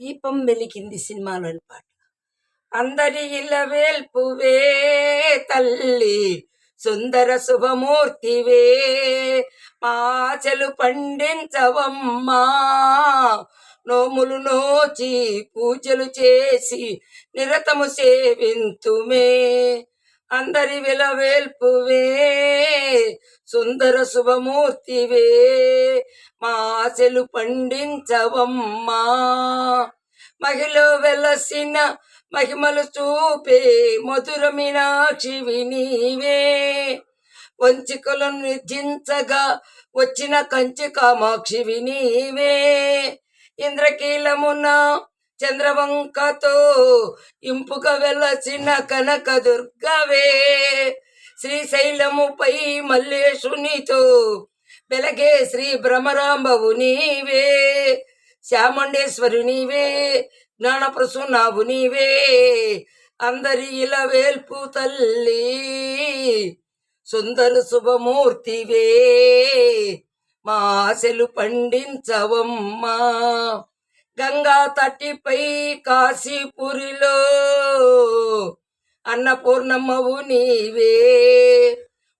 దీపం వెలిగింది సినిమాలోని పాట. అందరి ఇళ్ళ వేల్పువే తల్లి సుందర శుభమూర్తివే. మాచలు పండించవమ్మా నోములు నోచి పూజలు చేసి నిరతము సేవింతుమే. అందరి విలవేల్పువే సుందర శుభమూర్తివే. మాసెలు పండించవమ్మా. మహిళ వెలసిన మహిమలు చూపే మధుర మీనాక్షివి నీవే వంచికలను నిర్జించగా వచ్చిన కంచి కామాక్షివి నీవే ఇంద్రకీలమున చంద్రవంకతో ఇంపుగా వెలసిన కనక దుర్గవే శ్రీశైలముపై మల్లేశునితో వెలగే శ్రీ భ్రమరాంబవు నీవే శ్యామండేశ్వరు నీవే జ్ఞానప్రసూనావు నీవే అందరి ఇలా వేల్పు తల్లి సుందర శుభమూర్తివే మా ఆశలు పండించవమ్మా గంగా తట్టిపై కాశీపురిలో అన్నపూర్ణమ్మవు నీవే.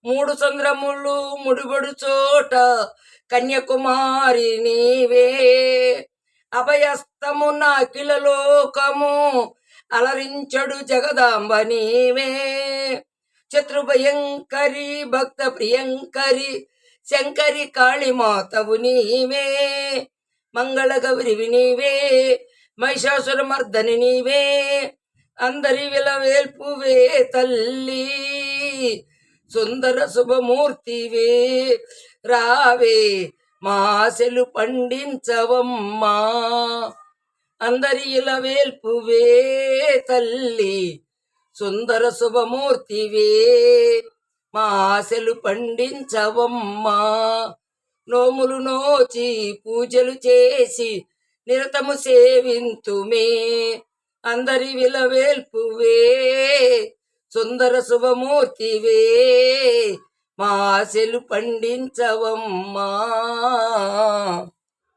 మూడు చంద్రములు ముడిబడు చోట కన్యాకుమారి నీవే. అభయస్తము నాకిల లోకము అలరించడు జగదాంబ నీవే. శత్రుభయంకరి భక్త ప్రియంకరి శంకరి కాళిమాతవు నీవే. మంగళ గౌరివి నీవే మహిషాసుర మర్దని నీవే. అందరి విలవేల్పువే తల్లి. సుందర శుభమూర్తివే రావే మాసెలు పండించవమ్మా. అందరి ఇలవేల్పువే తల్లి సుందర శుభమూర్తివే మా ఆశలు పండించవమ్మా. నోములు నోచి పూజలు చేసి నిరతము సేవింతుమే. అందరి విలవేల్పువే సుందర శుభమూర్తివే మా ఆశలు పండించవమ్మా.